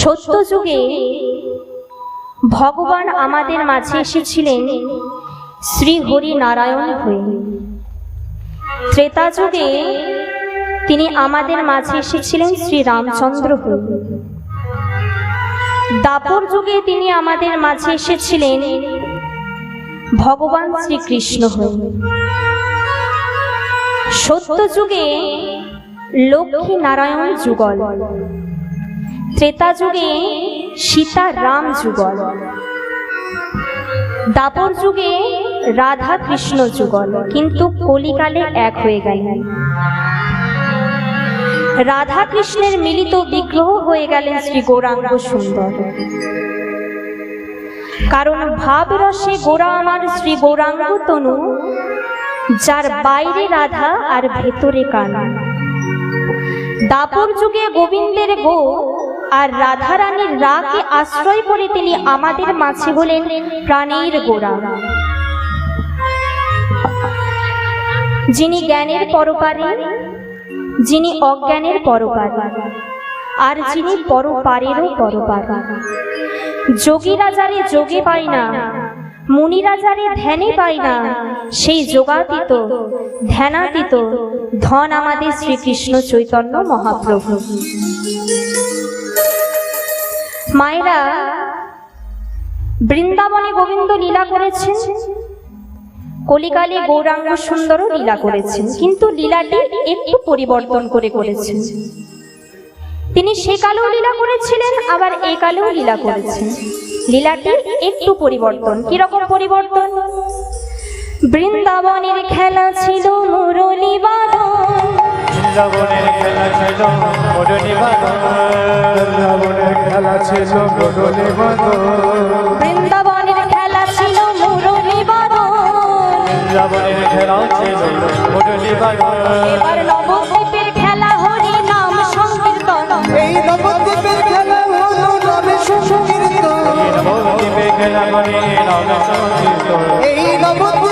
সত্য যুগে ভগবান আমাদের মাঝে এসেছিলেন শ্রী হরি নারায়ণ হয়ে। ত্রেতা যুগে তিনি আমাদের মাঝে এসেছিলেন শ্রী রামচন্দ্র হয়ে। দাপর যুগে তিনি আমাদের মাঝে এসেছিলেন ভগবান শ্রীকৃষ্ণ হয়ে। সত্য যুগে লক্ষ্মী নারায়ণ যুগল। ত্রেতা যুগে সীতা রাম যুগল। দাপর যুগে রাধা কৃষ্ণ যুগল, কিন্তু কলিকালে এক হয়ে গেলেন। রাধা কৃষ্ণের মিলিত বিগ্রহ হয়ে গেলেন শ্রী গৌরাঙ্গ সুন্দর। কারণ ভাব রসে গোরা আমার শ্রী গৌরাঙ্গ তনু, যার বাইরে রাধা আর ভেতরে কানা। দাপর যুগে গোবিন্দের গো আর রাধা রানীর রাকে আশ্রয় করে তিনি আমাদের মাঝে হলেন প্রাণীর গোড়া। যিনি জ্ঞানের পরপারে, যিনি অজ্ঞানের পরপারে, আর যিনি পরপারেরও পরপার। যোগীরা যারে যোগে পায় না মুনিরা যারে ধ্যানে পায় না, সেই যোগাতীত, ধ্যানাতীত ধন আমাদের শ্রীকৃষ্ণ চৈতন্য মহাপ্রভু। মায়েরা বৃন্দাবনে গোবিন্দ লীলা করেছেন, কলিকালে গৌরাঙ্গ সুন্দরও লীলা করেছেন, কিন্তু লীলাটি একটু পরিবর্তন করে করেছেন। তিনি সে কালেও লীলা করেছিলেন, আবার এ কালেও লীলা করেছেন। লীলাটি একটু পরিবর্তন, কীরকম পরিবর্তন? বৃন্দাবনের খেলা ছিল মুরলী বাদন বৃন্দাবনের ছিল মোডনি বৃন্দাবনের খেলা ছিল গডলে বৃন্দাবনের খেলা ছিল মুরলী বৃন্দাবনের খেলা ছিল মোডনি এবার নবদ্বীপের খেলা হরি নাম সংকীর্তন। এই নবদ্বীপের খেলা হলো নামে সংকীর্তন। নবদ্বীপে খেলা করে নাম সংকীর্তন। এই নবদ্বীপের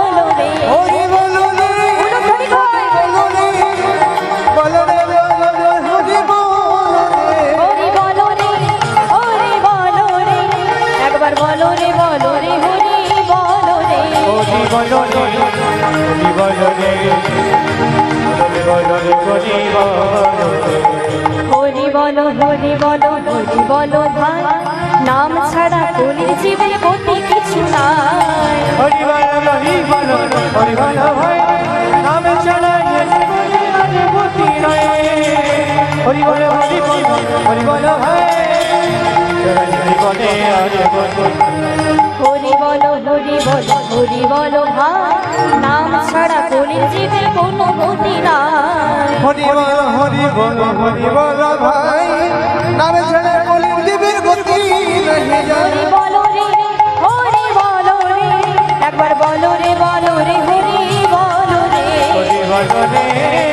হরি বলো হরি বলো হরি বলো রে হরি বলো রে একবার বলো রে বলো হরি বল হরি বল হরি। বল ভাই ছাড়া এ জীবনে হরি বলো হরি বলো হরি বলো ভাই। নাম ছাড়া কলির জীবের কোনো গতি নাই। হরি বল হরি বল হরি বল ভাই। নামে ছেড়ে বলি দিবির গতি রহি হরি বলো রে হরি বলো রে। একবার বলো রে বলো রে হরি বলো রে। হরি বল রে।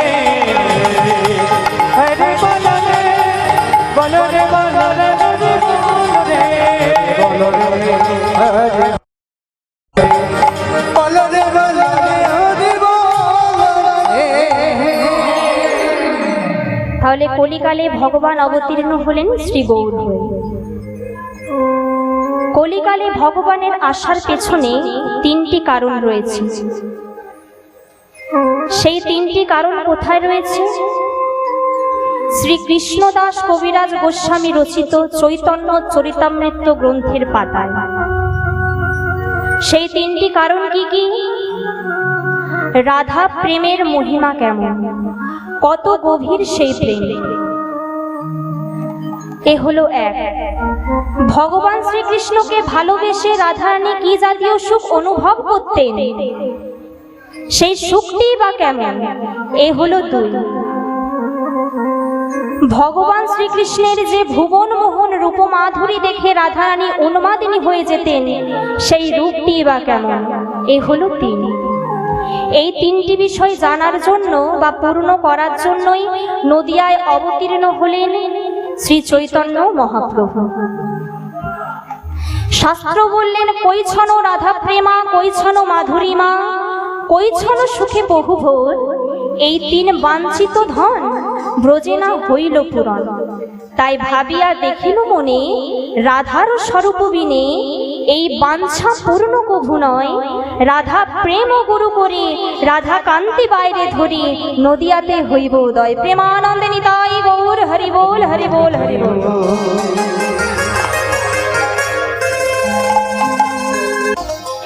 তাহলে কলিকালে ভগবান অবতীর্ণ হলেন শ্রী গৌর কলিকালে ভগবানের আসার পেছনে তিনটি কারণ রয়েছে। সেই তিনটি কারণ কোথায় রয়েছে? শ্রী কৃষ্ণদাস কবিরাজ গোস্বামী রচিত চৈতন্য চরিতামৃত গ্রন্থের পাতায়। সেই তিনটি কারণ কি কি? রাধা প্রেমের মহিমা কেমন? কত গভীর সেই প্রেম। এ হলো এক। ভগবান শ্রীকৃষ্ণকে ভালোবেসে রাধারানী কি জাতীয় সুখ অনুভব করতেন? সেই সুখটি বা কেমন? এ হলো দুই। ভগবান শ্রীকৃষ্ণের যে ভুবন মোহন রূপমাধুরী দেখে রাধারানী উন্মাদিনী হয়ে যেতেন, সেই রূপটি বা কেমন? এ হলো তিন। এই তিনটি বিষয় জানার জন্য বা পূর্ণ করার জন্যই নদিয়ায় অবতীর্ণ হলেন শ্রী চৈতন্য মহাপ্রভু। শাস্ত্র বললেন, কৈছন রাধা প্রেমা কৈছন মাধুরীমা, কৈছন সুখে বহু বহুভোর, এই তিন বাঞ্ছিত ধন ব্রজেনা হইল পূরণ। তাই ভাবিয়া দেখিল মনে, রাধার স্বরূপ বিনে এই বাঞ্ছা পূর্ণ কভু নয়। রাধা প্রেম গুরু করে রাধা কান্তি বাইরে ধরি নদিয়াতে হইব উদয়। প্রেমানন্দে নিতাই গৌর, হরি বল হরি বল হরি বল।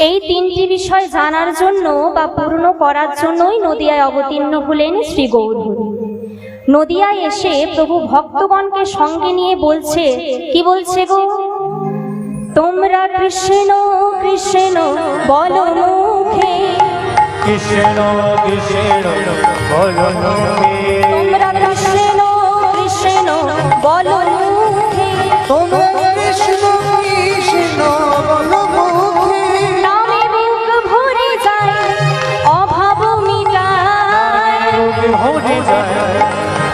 এই তিনটি বিষয় জানার জন্য বা পূর্ণ করার জন্যই নদিয়ায় অবতীর্ণ হলেন শ্রী গৌরহরি। নদিয়ায় এসে প্রভু ভক্তগণকে সঙ্গে নিয়ে বলছে কি বলছে গো? তোমরা কৃষ্ণ কৃষ্ণ বল মুখে। কৃষ্ণ কৃষ্ণ বলো মুখে। তোমরা কৃষ্ণ কৃষ্ণ বল মুখে। তোমরা কৃষ্ণ কৃষ্ণ বলো মুখে। নামে বুক ভরে যায় অভাব মিটায়। ভরে যায়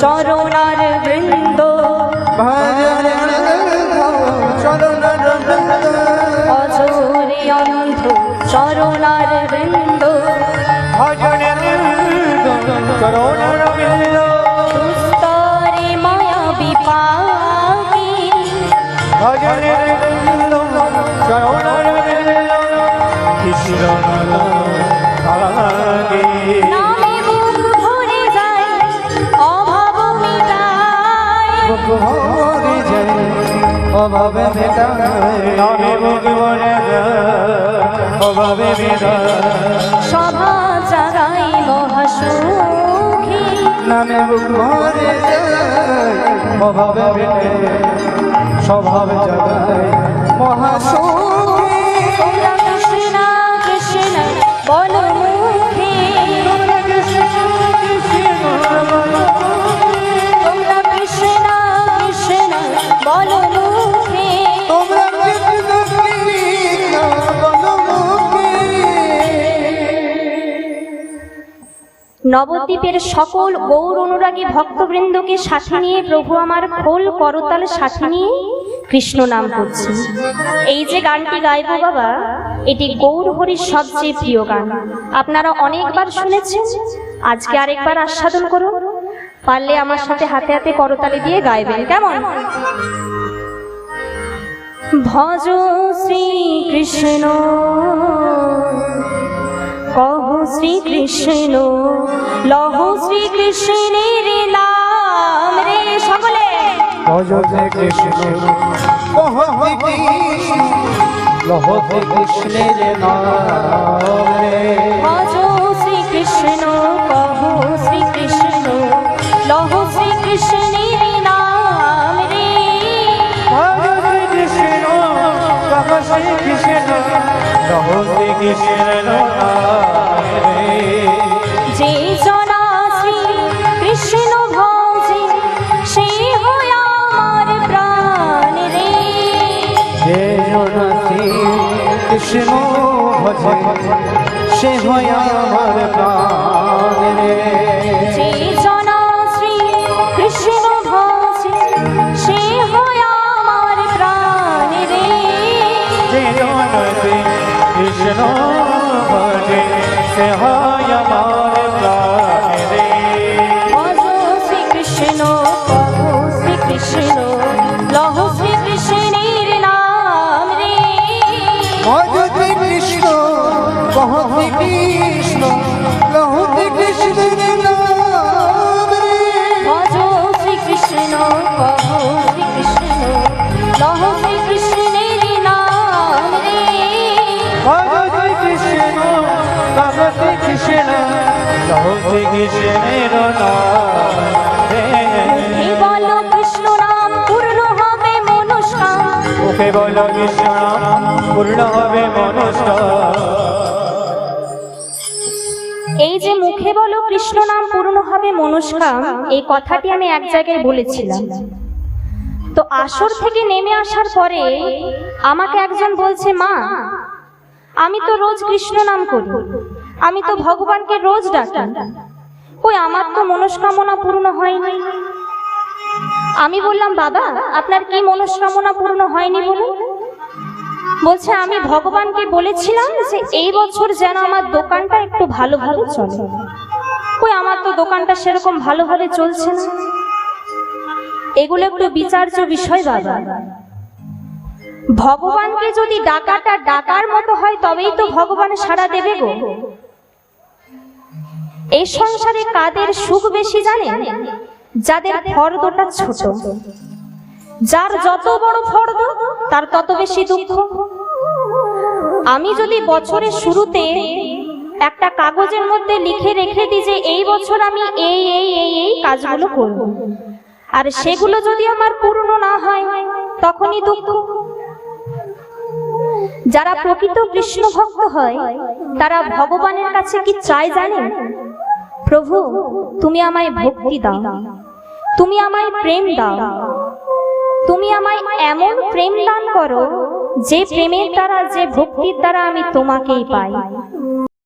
চরণার বৃন্দ। ভজন অন্ধ চরণার বৃন্দ। করোনার বিন্দু দুস্তরে মায়া বিপাকে। ভজনের অভাবে অভাবে সভা জাগাই মহাসুখী। নামে ভরে অভাবে স্বভাবে জাগায় মহাসুখী। নবদ্বীপের সকল গৌর অনুরাগী ভক্তবৃন্দকে সাথে নিয়ে প্রভু আমার খোল করতাল সাথে নিয়ে কৃষ্ণ নাম করছে। এই যে গানটি গাইবো বাবা, এটি গৌর হরির সবচেয়ে প্রিয় গান। আপনারা অনেকবার শুনেছেন, আজকে আরেকবার আস্বাদন করুন। পারলে আমার সাথে হাতে হাতে করতালি দিয়ে গাইবেন, কেমন? ভজ শ্রী কৃষ্ণ। কহ শ্রীকৃষ্ণ লহ শ্রীকৃষ্ণের নাম রে সকলে। ভজতে কৃষ্ণ কহতে কৃষ্ণ লহতে কৃষ্ণের নাম রে। ভজ শ্রীকৃষ্ণ কহ শ্রীকৃষ্ণ লহ শ্রীকৃষ্ণের নাম রে। ভজতে কৃষ্ণ কহ শ্রী কৃষ্ণ লহ শ্রী কৃষ্ণ যে জনা শ্রী কৃষ্ণ ভজে সে হয় আমার প্রাণ রে। যে জনতি কৃষ্ণ ভজে সে হয় আমার প্রাণ রে। যে জনা শ্রী কৃষ্ণ ভজে সে হয় আমার প্রাণ রে। যে জনতে कृष्ण भजे से हाय কৃষ্ণের নাম। রে। কৃষ্ণ নাম পূর্ণ হবে মনস্কাম মুখে বল কৃষ্ণ নাম, পূর্ণ হবে মনস্ক। এই যে মুখে বলো কৃষ্ণ নাম পূর্ণ হবে মনস্কাম এই কথাটি আমি এক জায়গায় বলেছিলাম। তো আসর থেকে নেমে আসার পরে আমাকে একজন বলছে মা আমি তো রোজ কৃষ্ণ নাম করি। আমি তো ভগবানকে রোজ ডাকি। ওই আমার তো মনস্কামনা পূর্ণ হয়নি। আমি বললাম, বাবা, আপনার কি মনস্কামনা পূর্ণ হয়নি বলুন? বলছে, আমি ভগবানকে বলেছিলাম যে এই বছর যেন আমার দোকানটা একটু ভালোভাবে চলে। কই আমার তো দোকানটা সেরকম ভালোভাবে চলছে না। এগুলো একটু বিচার্য বিষয়, বাবা। ভগবানকে যদি ডাকাটা ডাকার মতো হয়, তবেই তো ভগবান সাড়া দেবে গো। এই সংসারে কাদের সুখ বেশি জানেন? যাদের ফর্দটা ছোট। যার যত বড় ফর্দ, তার তত বেশি দুঃখ। আমি যদি বছরের শুরুতে একটা কাগজের মধ্যে লিখে রেখে দিই যে এই বছর আমি এই এই এই এই কাজগুলো করব। আর সেগুলো যদি আমার পূর্ণ না হয়, তখনই দুঃখ। যারা প্রকৃত কৃষ্ণ ভক্ত হয়, তারা ভগবানের কাছে কি চায় জানেন? প্রভু, তুমি আমায় ভক্তি দাও। তুমি আমায় প্রেম দাও। তুমি আমায় এমন প্রেম দান করো, যে প্রেমের দ্বারা, যে ভক্তির দ্বারা আমি তোমাকেই পাই।